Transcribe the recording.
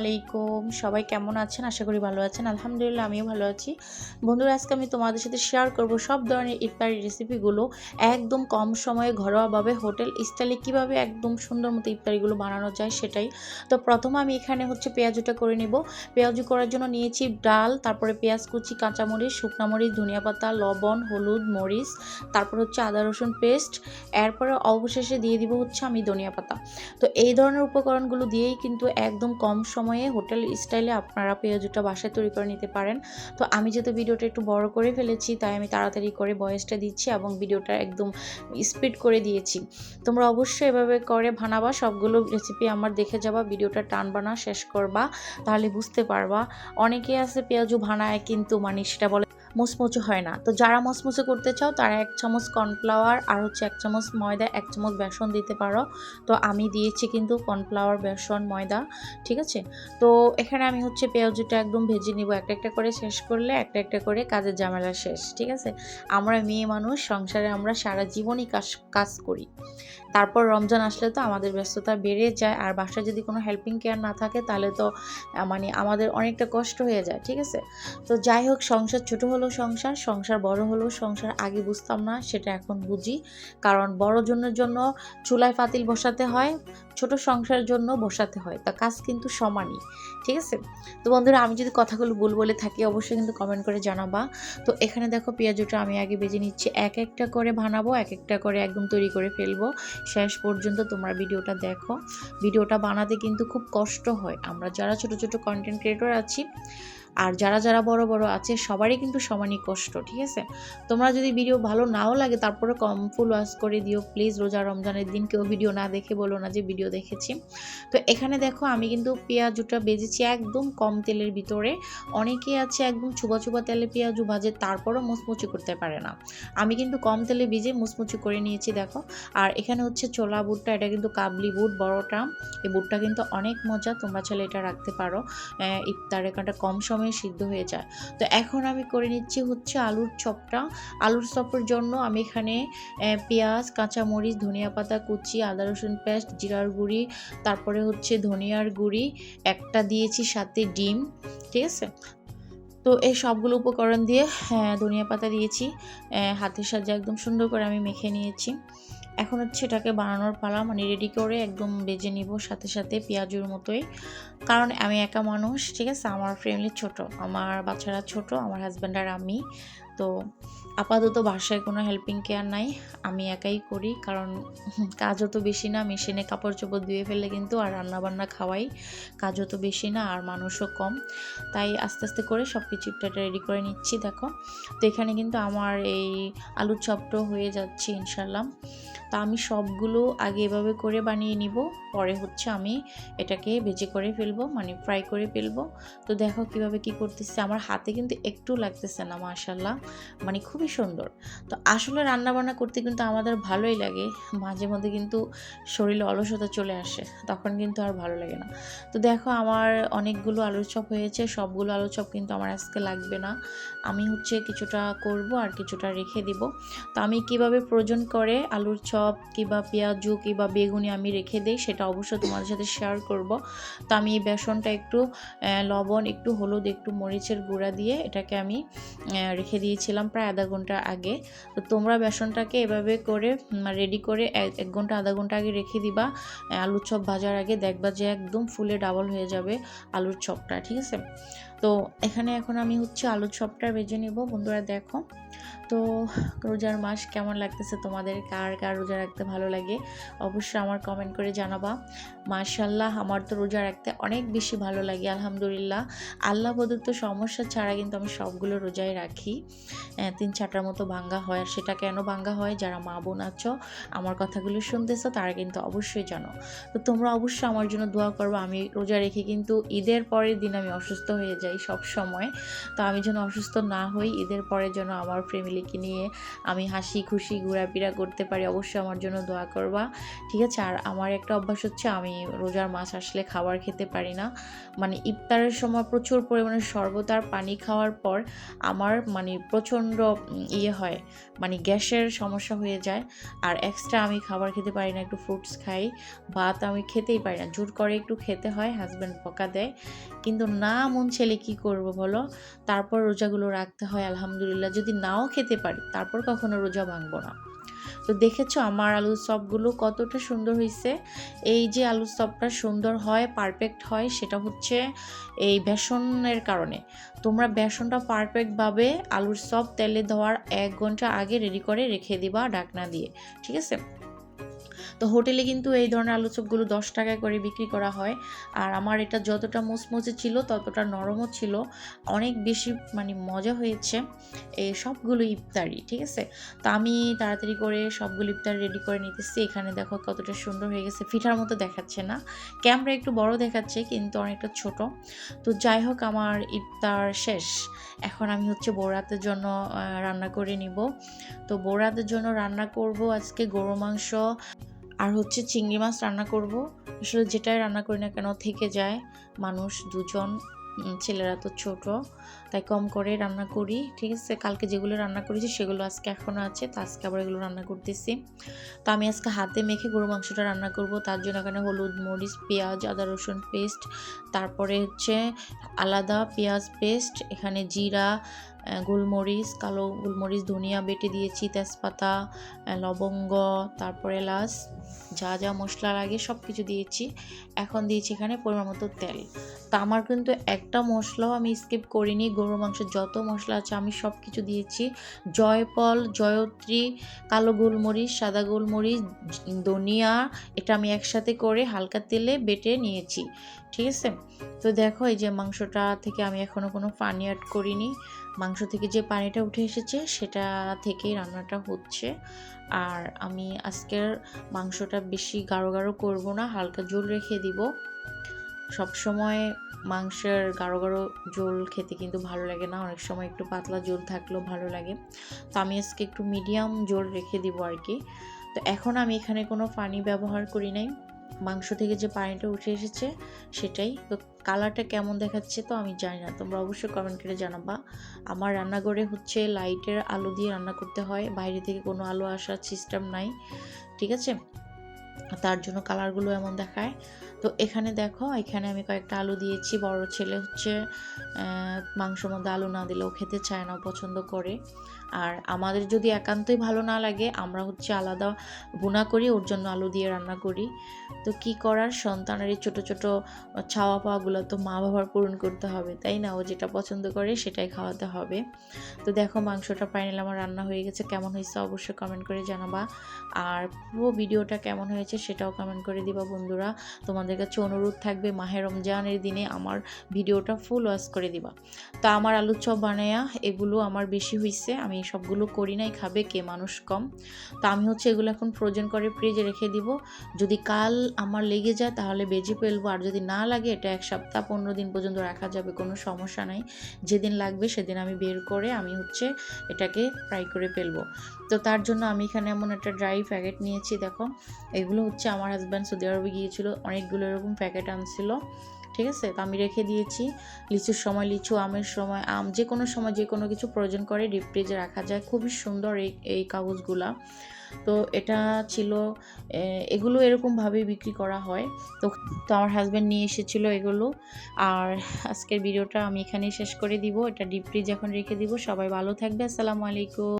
আলাইকুম। সবাই কেমন আছেন? আশা করি ভালো আছেন। আলহামদুলিল্লাহ, আমিও ভালো আছি। বন্ধুরা, আজকে আমি তোমাদের সাথে শেয়ার করব সব ধরনের ইফতারি রেসিপিগুলো একদম কম সময়ে ঘরোয়াভাবে হোটেল স্টাইলে কীভাবে একদম সুন্দর মতো ইফতারিগুলো বানানো যায় সেটাই। তো প্রথমে আমি এখানে হচ্ছে পেঁয়াজুটা করে নেব। পেঁয়াজু করার জন্য নিয়েছি ডাল, তারপরে পেঁয়াজ কুচি, কাঁচামরিচ, শুকনা মরিচ, ধনিয়া পাতা, লবণ, হলুদ, মরিচ, তারপর হচ্ছে আদা, রসুন পেস্ট এরপরে অবশেষে দিয়ে দিব হচ্ছে আমি ধনিয়া পাতা। তো এই ধরনের উপকরণগুলো দিয়েই কিন্তু একদম কম সময়ে হোটেল স্টাইলে আপনারা পেঁয়াজুটা বাসায় তৈরি করে নিতে পারেন। তো আমি যেহেতু ভিডিওটা একটু বড় করে ফেলেছি, তাই আমি তাড়াতাড়ি করে বয়েসটা দিচ্ছি এবং ভিডিওটা একদম স্পিড করে দিয়েছি। তোমরা অবশ্যই এভাবে করে ভানাবা সবগুলো রেসিপি আমার দেখে যাবা, ভিডিওটা টানবা না শেষ করবা, তাহলে বুঝতে পারবা। অনেকে আছে পেঁয়াজু ভানায় কিন্তু মানে সেটা বলে মুচমুচে হয় না। তো যারা মুচমুচে করতে চাও, তারা এক চামচ কর্নফ্লাওয়ার আর হচ্ছে এক চামচ ময়দা, এক চামচ বেসন দিতে পারো। তো আমি দিয়েছি কিন্তু কর্নফ্লাওয়ার, বেসন, ময়দা, ঠিক আছে? তো এখানে আমি হচ্ছে পেঁয়াজুটা একদম ভেজে নিব। একটা একটা করে শেষ করলে একটা একটা করে কাজের ঝামেলা শেষ, ঠিক আছে? আমরা মেয়ে মানুষ, সংসারে আমরা সারা জীবনই কাজ কাজ করি। তারপর রমজান আসলে তো আমাদের ব্যস্ততা বেড়ে যায়। আর বাসায় যদি কোনো হেল্পিং কেয়ার না থাকে, তাহলে তো মানে আমাদের অনেকটা কষ্ট হয়ে যায়, ঠিক আছে? তো যাই হোক, সংসার ছোট হলেও সংসার সংসার বড় হলেও সংসার আগে বুঝতাম না, সেটা এখন বুঝি। কারণ বড় জনের জন্য চুলায় পাতিল বসাতে হয়, ছোট সংসারের জন্য বসাতে হয়। তা কাজ কিন্তু সমানই, ঠিক আছে? তো বন্ধুরা, আমি যদি কথাগুলো ভুল বলে থাকি, অবশ্যই কিন্তু কমেন্ট করে জানাবা। তো এখানে দেখো পেঁয়াজটা আমি আগে বেজে নিচ্ছি। এক একটা করে বানাবো, এক একটা করে একদম তৈরি করে ফেলব। শেষ পর্যন্ত তোমরা ভিডিওটা দেখো। ভিডিওটা বানাতে কিন্তু খুব কষ্ট হয়। আমরা যারা ছোট ছোট কন্টেন্ট ক্রিয়েটর আছি আর যারা যারা বড় বড় আছে, সবারই কিন্তু সমানই কষ্ট, ঠিক আছে? তোমরা যদি ভিডিও ভালো নাও লাগে, তারপরে কম ফুল ওয়াশ করে দিও। প্লিজ রোজা রমজানের দিন কেউ ভিডিও না দেখে বলো না যে ভিডিও দেখেছি। তো এখানে দেখো, আমি কিন্তু পেঁয়াজুটা বেজেছি একদম কম তেলের ভিতরে। অনেকে আছে একদম চুবা চুবা তেলে পেঁয়াজু ভাজে, তারপরও মুচমুচি করতে পারে না। আমি কিন্তু কম তেলে ভিজে মুচমুচি করে নিয়েছি, দেখো। আর এখানে হচ্ছে ছোলা বুটটা, এটা কিন্তু কাবলি বুট, বড়টা। এই বুটটা কিন্তু অনেক মজা, তোমরা চাইলে এটা রাখতে পারো। ইফতারে কারণটা কম সময়ে সিদ্ধ হয়ে যায়। তো এখন আমি করে নিচ্ছি হচ্ছে আলুর চপটা। আলুর চপের জন্য আমি এখানে পেঁয়াজ কাঁচামরিচ ধনিয়া পাতা কুচি আদা রসুন পেস্ট জিরার গুঁড়ি তারপরে হচ্ছে ধনিয়ার গুঁড়ি একটা দিয়েছি সাথে ডিম ঠিক আছে? তো এই সবগুলো উপকরণ দিয়ে হ্যাঁ, ধনিয়া পাতা দিয়েছি। হাতের সাহায্যে একদম সুন্দর করে আমি মেখে নিয়েছি। এখন হচ্ছে এটাকে বানানোর পালা মানে রেডি করে একদম বেজে নিব সাথে সাথে পেঁয়াজুর মতোই। কারণ আমি একা মানুষ, ঠিক আছে? আমার ফ্যামিলি ছোট, আমার বাচ্চারা ছোট, আমার হাজব্যান্ড আর আমি। তো আপাতত বাসায় কোনো হেল্পিং কেয়ার নাই। আমি একাই করি, কারণ কাজও তো বেশি না, মেশিনে কাপড় চোপড় ধুয়ে ফেললে কিন্তু আর রান্নাবান্না খাওয়াই কাজও তো বেশি না, আর মানুষও কম। তাই আস্তে আস্তে করে সব কিছু রেডি করে নিচ্ছি, দেখো। তো এখানে কিন্তু আমার এই আলুর চপটাও হয়ে যাচ্ছে ইনশাল্লাহ তা আমি সবগুলো আগে এভাবে করে বানিয়ে নিব, পরে হচ্ছে আমি এটাকে ভেজে করে ফেলব মানে ফ্রাই করে ফেলব। তো দেখো কীভাবে কি করতেছে, আমার হাতে কিন্তু একটু লাগতেছে না মাশাল্লাহ মানে খুবই সুন্দর। তো আসলে রান্না বান্না করতে কিন্তু আমাদের ভালোই লাগে। মাঝে মধ্যে কিন্তু শরীরে অলসতা চলে আসে, তখন কিন্তু আর ভালো লাগে না। তো দেখো আমার অনেকগুলো আলুর চপ হয়েছে, সবগুলো আলুর চপ কিন্তু আমার আজকে লাগবে না। আমি হচ্ছে কিছুটা করব আর কিছুটা রেখে দিব। তো আমি কীভাবে প্রয়োজন করে আলুর চপ কিংবা পেঁয়াজু কিংবা বেগুনি আমি রেখে দিই, সেটা অবশ্যই তোমাদের সাথে শেয়ার করব। তো আমি এই বেসনটা একটু লবণ, একটু হলুদ, একটু মরিচের গুঁড়া দিয়ে এটাকে আমি রেখে রেখে দিয়েছিলাম প্রায় আধা ঘণ্টা আগে। তো তোমরা বেসনটাকে এভাবে করে রেডি করে এক ঘণ্টা, আধা ঘণ্টা আগে রেখে দিবা। আলুর চপ ভাজার আগে দেখবা যে একদম ফুলে ডাবল হয়ে যাবে আলুর চপটা, ঠিক আছে? তো এখানে এখন আমি হচ্ছে আলুর চপটা ভেজে নিব। বন্ধুরা দেখো, তো রোজার মাস কেমন লাগতেছে তোমাদের? কার কার রোজা রাখতে ভালো লাগে? অবশ্যই আমার কমেন্ট করে জানাবা। মাশাল্লাহ আমার তো রোজা রাখতে অনেক বেশি ভালো লাগে, আলহামদুলিল্লাহ। আল্লাহ প্রদত্ত সমস্যা ছাড়া কিন্তু আমি সবগুলো রোজাই রাখি। তিন চারটার মতো ভাঙ্গা হয় আর সেটা কেন ভাঙ্গা হয়? যারা মা বোন আছো, আমার কথাগুলো শুনতেছো, তারা কিন্তু অবশ্যই জানো। তো তোমরা অবশ্যই আমার জন্য দোয়া করব। আমি রোজা রেখে কিন্তু ঈদের পরের দিন আমি অসুস্থ হয়ে যাই সব সময়। তো আমি যেন অসুস্থ না হই, ঈদের পরে যেন আমার ফ্যামিলিকে নিয়ে আমি হাসি খুশি ঘোরাফেরা করতে পারি, অবশ্যই আমার জন্য দোয়া করবা। ঠিক আছে? আর আমার একটা অভ্যাস হচ্ছে, আমি রোজার মাছ আসলে খাবার খেতে পারি না। মানে ইফতারের সময় প্রচুর পরিমাণে শরবত আর পানি খাওয়ার পর আমার মানে প্রচণ্ড ইয়ে হয় মানে গ্যাসের সমস্যা হয়ে যায়। আর এক্সট্রা আমি খাবার খেতে পারি না, একটু ফ্রুটস খাই, ভাত আমি খেতেই পারি না। জোর করে একটু খেতে হয় হাজব্যান্ড বকা দেয়। কিন্তু না, মন ছেলে কি করব বলো? তারপর রোজাগুলো রাখতে হয়, আলহামদুলিল্লাহ। যদি নাও খেতে পারি, তারপর কখনো রোজা ভাঙবো না। তো দেখেছ আমার আলু চপগুলো কতটা সুন্দর হয়েছে। এই যে আলু চপটা সুন্দর হয় পারফেক্ট হয়, সেটা হচ্ছে এই বেসনের কারণে। তোমরা বেসনটা পারফেক্টভাবে আলুর চপ তেলে ধোয়ার এক ঘণ্টা আগে রেডি করে রেখে দিবা ঢাকনা দিয়ে, ঠিক আছে? তো হোটেলে কিন্তু এই ধরনের আলু চপগুলো দশ টাকা করে বিক্রি করা হয়। আর আমার এটা যতটা মুচমুচে ছিল, ততটা নরমও ছিল। অনেক বেশি মানে মজা হয়েছে। এই সবগুলো ইফতারি, ঠিক আছে? তো আমি তাড়াতাড়ি করে সবগুলো ইফতার রেডি করে নিতেছি। এখানে দেখো কতটা সুন্দর হয়ে গেছে। ফিঠার মতো দেখাচ্ছে না। ক্যামেরা একটু বড় দেখাচ্ছে, কিন্তু অনেকটা ছোট। তো যাই হোক, আমার ইফতার শেষ। এখন আমি হচ্ছে বোরাতের জন্য রান্না করে নিব। তো বোরাতের জন্য রান্না করব আজকে গরু মাংস। আর হচ্ছে চিংড়ি মাছ রান্না করব। আসলে যেটাই রান্না করি না কেন, থেকে যায়। মানুষ দুজন ছেলেরা তো ছোট, তাই কম করে রান্না করি। ঠিক আছে, কালকে যেগুলো রান্না করেছি সেগুলো আজকে এখনও আছে, তো আজকে আবার এগুলো রান্না করতেছি। তো আমি আজকে হাতে মেখে গরু মাংসটা রান্না করব। তার জন্য এখানে হলুদ মরিচ, পেঁয়াজ, আদা, রসুন পেস্ট, তারপরে হচ্ছে আলাদা পেঁয়াজ পেস্ট, এখানে জিরা গোলমরিচ, কালো গোলমরিচ, ধনিয়া বেটে দিয়েছি, তেজপাতা লবঙ্গ, তারপর এলাচ, যা যা মশলা লাগে সব কিছু দিয়েছি। এখন দিয়েছি এখানে পরিমাণ মতো তেল। তা আমার কিন্তু একটা মশলাও আমি স্কিপ করিনি, গরুর মাংসের যত মশলা আছে আমি সব কিছু দিয়েছি। জয়পল জয়ত্রী, কালো গোলমরিচ, সাদা গোলমরিচ, ধনিয়া, এটা আমি একসাথে করে হালকা তেলে বেটে নিয়েছি। ঠিক আছে? তো দেখো এই যে মাংসটা থেকে আমি এখনও কোনো পানি অ্যাড করিনি। মাংস থেকে যে পানিটা উঠে এসেছে, সেটা থেকেই রান্নাটা হচ্ছে। আর আমি আজকের মাংসটা বেশি গাঢ় গাঢ় করব না, হালকা ঝোল রেখে দিব। সব সময় মাংসের গাঢ় গাঢ় ঝোল খেতে কিন্তু ভালো লাগে না, অনেক সময় একটু পাতলা ঝোল থাকলেও ভালো লাগে। তো আমি আজকে একটু মিডিয়াম ঝোল রেখে দিব আর কি। তো এখন আমি এখানে কোনো পানি ব্যবহার করি নাই। মাংস থেকে যে পানিটা উঠে এসেছে সেটাই। তো কালারটা কেমন দেখাচ্ছে তো আমি জানি না। তোমরা অবশ্যই কমেন্ট করে জানাবা। আমার রান্নাঘরে হচ্ছে লাইটের আলো দিয়ে রান্না করতে হয়। বাইরে থেকে কোনো আলো আসার সিস্টেম নাই, ঠিক আছে? তার জন্য কালারগুলো এমন দেখায়। তো এখানে দেখো, এখানে আমি কয়েকটা আলু দিয়েছি। বড় ছেলে হচ্ছে মাংসর মধ্যে আলু না দিলেও খেতে চায় না পছন্দ করে। আর আমাদের যদি একান্তই ভালো না লাগে, আমরা হচ্ছে আলাদা ভুনা করি, ওর জন্য আলু দিয়ে রান্না করি। তো কি করার? সন্তানের এই ছোটো ছোটো ছাওয়া পাওয়াগুলো তো মা বাবার পূরণ করতে হবে, তাই না? ও যেটা পছন্দ করে সেটাই খাওয়াতে হবে। তো দেখো মাংসটা ফাইনাল আমার রান্না হয়ে গেছে, কেমন হয়েছে অবশ্যই কমেন্ট করে জানাবা। আর পুরো ভিডিওটা কেমন হয়েছে সেটাও কমেন্ট করে দিবা বন্ধুরা। তোমাদের কাছে অনুরোধ থাকবে, মাহে রমজানের দিনে আমার ভিডিওটা ফুল ওয়াশ করে দিবা। তো আমার আলুর চপ বানায়া এগুলো আমার বেশি হয়েছে আমি সবগুলো করি নাই, খাবে কে? মানুষ কম। তো আমি হচ্ছে এগুলো এখন ফ্রোজেন করে ফ্রিজে রেখে দিব। যদি কাল আমার লেগে যায় তাহলে বেজে ফেলব, আর যদি না লাগে এটা এক সপ্তাহ পনেরো দিন পর্যন্ত রাখা যাবে, কোনো সমস্যা নাই। যেদিন লাগবে সেদিন আমি বের করে আমি হচ্ছে এটাকে ফ্রাই করে ফেলব। তো তার জন্য আমি এখানে এমন একটা ড্রাই প্যাকেট নিয়েছি, দেখো। এগুলো হচ্ছে আমার হাজব্যান্ড সৌদি আরবে গিয়েছিল, অনেকগুলো এরকম প্যাকেট আনছিল। ঠিক আছে? তো আমি রেখে দিয়েছি। লিচুর সময়, লিচু আমের সময়, আম যে কোনো সময় যে কোনো কিছু প্রয়োজন করে ডিপ ফ্রিজে রাখা যায়। খুবই সুন্দর এই এই কাগজগুলা। তো এটা ছিল এগুলো এরকমভাবেই বিক্রি করা হয়। তো তো আমার হাজব্যান্ড নিয়ে এসেছিল এগুলো। আর আজকের ভিডিওটা আমি এখানেই শেষ করে দিব। এটা ডিপ ফ্রিজ এখন রেখে দিব। সবাই ভালো থাকবে। আসসালামু আলাইকুম।